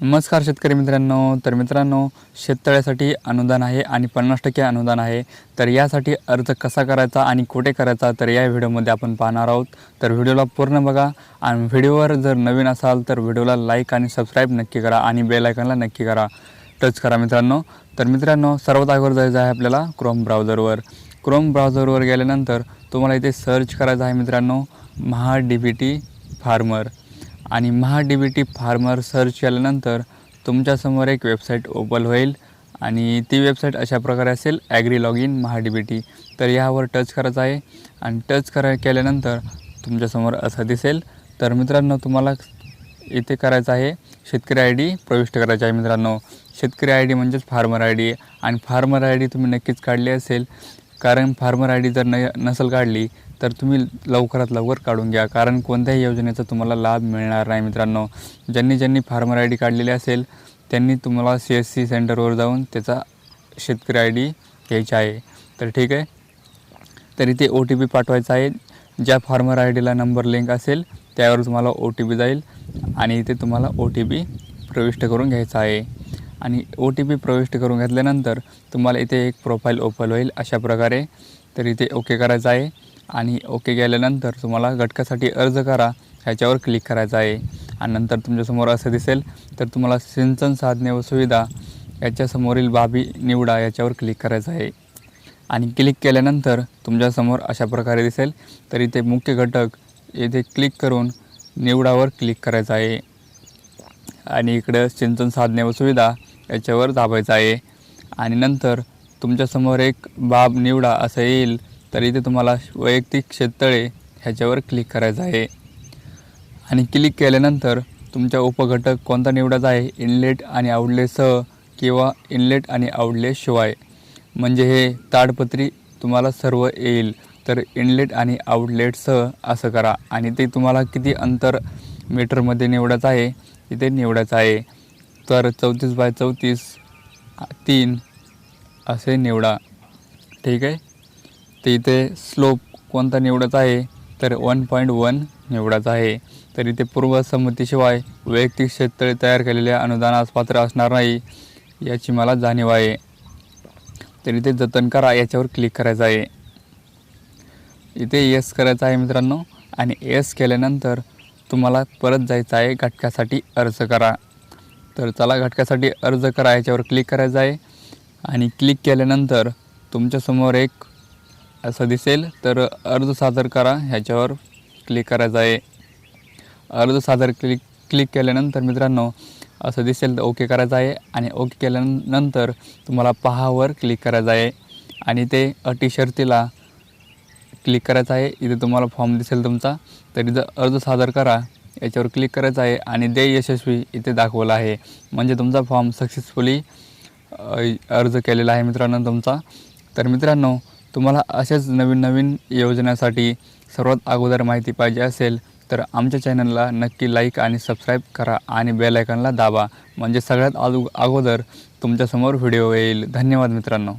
नमस्कार शेतकरी मित्रांनो. तर मित्रांनो शेततळ्यासाठी अनुदान आहे आणि पन्नास टक्के अनुदान आहे. तर यासाठी अर्ज कसा करायचा आणि कुठे करायचा तर या व्हिडिओमध्ये आपण पाहणार आहोत. तर व्हिडिओला पूर्ण बघा आणि व्हिडिओवर जर नवीन असाल तर व्हिडिओला लाईक आणि सबस्क्राईब नक्की करा आणि बेलायकनला नक्की करा. टच करा मित्रांनो. तर मित्रांनो सर्वात अगोदर जायचं आहे आपल्याला क्रोम ब्राउझरवर क्रोम ब्राउझरवर गेल्यानंतर तुम्हाला इथे सर्च करायचं आहे मित्रांनो. Maha D B T farmer. आणि Maha D B T farmer search केल्यानंतर तुमच्यासमोर एक वेबसाईट ओपन होईल. आणि ती वेबसाईट अशा प्रकारे असेल agri log in Maha D B T तर यावर टच करायचं आहे. आणि टच करा केल्यानंतर तुमच्यासमोर असं दिसेल. तर मित्रांनो तुम्हाला इथे करायचं आहे शेतकरी आय डी प्रविष्ट करायचं आहे मित्रांनो. शेतकरी आय डी म्हणजेच फार्मर आय डी. आणि फार्मर आय डी तुम्ही नक्कीच काढली असेल. कारण फार्मर आय डी जर न नसेल काढली तर तुम्ही लवकरात लवकर काढून घ्या. कारण कोणत्याही योजनेचा तुम्हाला लाभ मिळणार नाही मित्रांनो. ज्यांनी ज्यांनी फार्मर आय डी काढलेली असेल त्यांनी तुम्हाला सी एस सी सेंटरवर जाऊन त्याचा शेतकरी आय डी घ्यायचा आहे. तर ठीक आहे? तर इथे ओ टी पी पाठवायचा आहे. ज्या फार्मर आय डीला नंबर लिंक असेल त्यावर तुम्हाला ओ टी पी जाईल आणि इथे तुम्हाला ओ टी पी प्रविष्ट करून घ्यायचा आहे. आणि ओ टी पी प्रविष्ट करून घेतल्यानंतर तुम्हाला इथे एक प्रोफाईल ओपन होईल अशा प्रकारे. तर इथे ओके करायचं आहे. आणि ओके केल्यानंतर तुम्हाला घटकासाठी अर्ज करा ह्याच्यावर क्लिक करायचं आहे. आणि नंतर तुमच्यासमोर असं दिसेल तर तुम्हाला सिंचन साधने व सुविधा याच्यासमोरील बाबी निवडा याच्यावर क्लिक करायचं आहे. आणि क्लिक केल्यानंतर तुमच्यासमोर अशा प्रकारे दिसेल तर इथे मुख्य घटक येथे क्लिक करून निवडावर क्लिक करायचं आहे. आणि इकडं सिंचन साधने व सुविधा याच्यावर दाबायचं आहे. आणि नंतर तुमच्यासमोर एक बाब निवडा असं येईल तर इथे तुम्हाला वैयक्तिक शेततळे ह्याच्यावर क्लिक करायचं आहे. आणि क्लिक केल्यानंतर तुमच्या उपघटक कोणता निवडायचा आहे? इनलेट आणि आउटलेटसह किंवा इनलेट आणि आउटलेटशिवाय म्हणजे हे ताडपत्री तुम्हाला सर्व येईल तर इनलेट आणि आउटलेटसह असं करा. आणि ते तुम्हाला किती अंतर मीटरमध्ये निवडायचं आहे? इथे निवडायचं आहे. तर चौतीस बाय चौतीस तीन असे निवडा. ठीक आहे? तर इथे स्लोप कोणता निवडायचा आहे? तर वन पॉईंट वन निवडायचा आहे. तर इथे पूर्वसंमतीशिवाय वैयक्तिक शेततळे तयार केलेल्या अनुदानास पात्र असणार नाही याची मला जाणीव आहे. तर इथे जतन करा याच्यावर क्लिक करायचं आहे. इथे येस करायचं आहे मित्रांनो. आणि येस केल्यानंतर तुम्हाला परत जायचं आहे घटकासाठी अर्ज करा. तर चला घटकासाठी अर्ज करा याच्यावर क्लिक करायचं आहे. आणि क्लिक केल्यानंतर तुमच्यासमोर एक असं दिसेल तर अर्ज सादर करा ह्याच्यावर क्लिक करायचं आहे. अर्ज सादर क्लिक क्लिक केल्यानंतर मित्रांनो असं दिसेल तर ओके करायचं आहे. आणि ओके केल्यानंतर तुम्हाला पहावर क्लिक करायचं आहे. आणि ते अटी शर्तीला क्लिक करायचं आहे. इथे तुम्हाला फॉर्म दिसेल तुमचा. तर इथं अर्ज सादर करा. याच्यावर क्लिक करायचं आहे आणि देय यशस्वी इथे दाखवलं आहे. म्हणजे तुमचा फॉर्म सक्सेसफुली अर्ज केलेला आहे मित्रांनो तुमचा. तर मित्रांनो तुम्हाला अशाच नवीन नवीन योजनेसाठी सर्वात अगोदर माहिती पाहिजे असेल तर आमच्या चॅनलला नक्की लाईक आणि सबस्क्राईब करा आणि बेल दाबा. म्हणजे सगळ्यात अगो अगोदर तुमच्यासमोर व्हिडिओ येईल. धन्यवाद मित्रांनो.